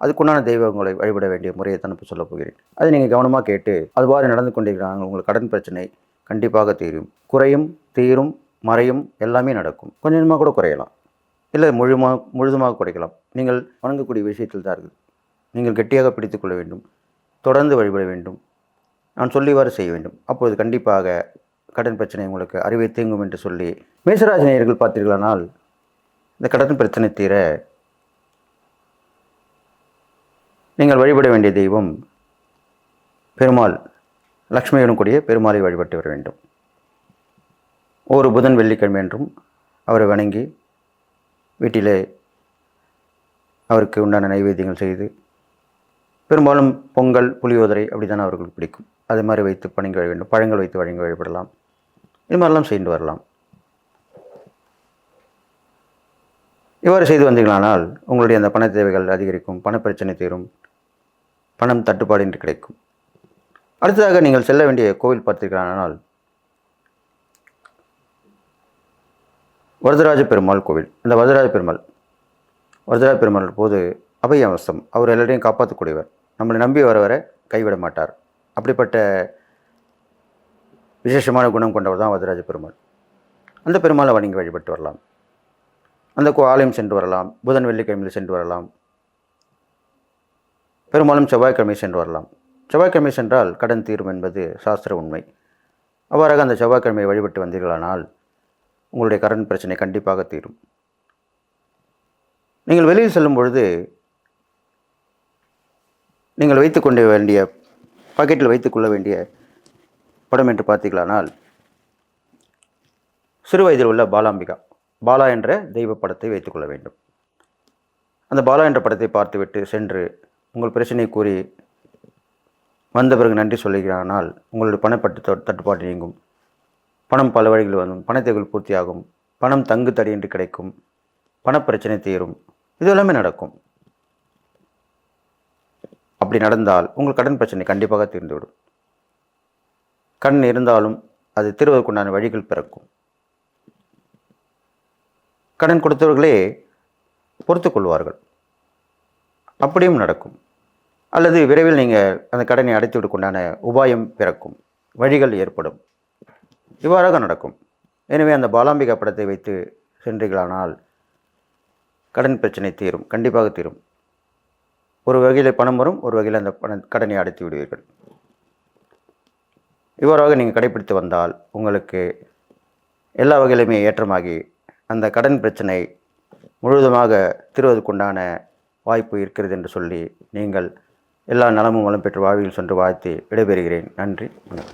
அதுக்குண்டான தெய்வங்களை வழிபட வேண்டிய முறையை தனப்பு சொல்லப் போகிறேன். அதை நீங்கள் கவனமாக கேட்டு அதுவாறு நடந்து கொண்டிருக்கிறாங்க உங்களுக்கு கடன் பிரச்சனை கண்டிப்பாக தீரும். குறையும் தீரும் மறையும் எல்லாமே நடக்கும். கொஞ்சம் கொஞ்சமாக கூட குறையலாம். இல்லை முழுமா முழுதுமாக குறைக்கலாம். நீங்கள் வணங்கக்கூடிய விஷயத்தில் தான் இருக்குது. நீங்கள் கெட்டியாக பிடித்து கொள்ள வேண்டும். தொடர்ந்து வழிபட வேண்டும். நான் சொல்லிவாறு செய்ய வேண்டும். அப்போது கண்டிப்பாக கடன் பிரச்சனை உங்களுக்கு அறிவை தீங்கும் என்று சொல்லி மேசராஜ நேயர்கள் பார்த்தீர்களானால் இந்த கடன் பிரச்சனை தீர நீங்கள் வழிபட வேண்டிய தெய்வம் பெருமாள் லக்ஷ்மியுடன் கூடிய பெருமாளை வழிபட்டு வர வேண்டும். ஒரு புதன் வெள்ளிக்கிழமை என்றும் அவரை வணங்கி வீட்டிலே அவருக்கு உண்டான நைவேத்தியங்கள் செய்து பெரும்பாலும் பொங்கல் புளியோதரை அப்படி தான் அவர்களுக்கு பிடிக்கும். அது மாதிரி வைத்து பணிங்க வழி வேண்டும். பழங்கள் வைத்து வழங்கி வழிபடலாம். இது மாதிரிலாம் செய்து வரலாம். இவ்வாறு செய்து வந்தீங்களானால் உங்களுடைய அந்த பண தேவைகள் அதிகரிக்கும் பணப்பிரச்சனை தீரும். பணம் தட்டுப்பாடு என்று கிடைக்கும். அடுத்ததாக நீங்கள் செல்ல வேண்டிய கோவில் பார்த்திருக்கிறானால் வரதராஜ பெருமாள் கோவில். இந்த வரதராஜ பெருமாள் வரதராஜ பெருமாள் போது அபயவசம். அவர் எல்லாரையும் காப்பாற்றக்கூடியவர். நம்மளை நம்பி வர வர கைவிட மாட்டார். அப்படிப்பட்ட விசேஷமான குணம் கொண்டவர் தான் வரதராஜ பெருமாள். அந்த பெருமாளை வணங்கி வழிபட்டு வரலாம். அந்த ஆலயம் சென்று வரலாம். புதன் வெள்ளிக்கிழமையில் சென்று வரலாம். பெரும்பாலும் செவ்வாய்க்கிழமை சென்று வரலாம். செவ்வாய்க்கிழமை சென்றால் கடன் தீரும் என்பது சாஸ்திர உண்மை. அவ்வாறாக அந்த செவ்வாய்க்கிழமையை வழிபட்டு வந்தீர்களானால் உங்களுடைய கடன் பிரச்சனை கண்டிப்பாக தீரும். நீங்கள் வெளியில் செல்லும் பொழுது நீங்கள் வைத்துக்கொள்ள வேண்டிய பாக்கெட்டில் வைத்துக்கொள்ள வேண்டிய படம் என்று பார்த்தீர்களானால் சிறு வயதில் உள்ள பாலாம்பிகா பாலா என்ற தெய்வ படத்தை வைத்துக்கொள்ள வேண்டும். அந்த பாலா என்ற படத்தை பார்த்துவிட்டு சென்று உங்கள் பிரச்சனை கூறி வந்த பிறகு நன்றி சொல்லுகிறானால் உங்களுடைய பணப்பட்டு தட்டுப்பாடு நீங்கும். பணம் பல வழிகளில் வரும். பணத்தேகள் பூர்த்தியாகும். பணம் தங்கு தடையின்றி கிடைக்கும். பணப்பிரச்சனை தீரும். இது எல்லாமே நடக்கும். அப்படி நடந்தால் உங்கள் கடன் பிரச்சனை கண்டிப்பாக தீர்ந்துவிடும். கடன் இருந்தாலும் அது தீர்வதற்குண்டான வழிகள் பிறக்கும். கடன் கொடுத்தவர்களே பொறுத்து கொள்வார்கள். அப்படியும் நடக்கும். அல்லது விரைவில் நீங்கள் அந்த கடனை அடைத்துவிடுக்குண்டான உபாயம் பிறக்கும் வழிகள் ஏற்படும். இவ்வாறாக நடக்கும். எனவே அந்த பாலாம்பிகா படத்தை வைத்து சென்றீர்களானால் கடன் பிரச்சனை தீரும் கண்டிப்பாக தீரும். ஒரு வகையில் பணம் வரும் ஒரு வகையில் அந்த பண கடனை அடைத்து விடுவீர்கள். இவ்வாறாக நீங்கள் கடைப்பிடித்து வந்தால் உங்களுக்கு எல்லா வகையிலுமே ஏற்றமாகி அந்த கடன் பிரச்சனை முழுவதுமாக தீர்வதற்குண்டான வாய்ப்பு இருக்கிறது என்று சொல்லி நீங்கள் எல்லா நலமும் வளம் பெற்று வாழ்வில் சென்று வாழ்த்து விடைபெறுகிறேன். நன்றி வணக்கம்.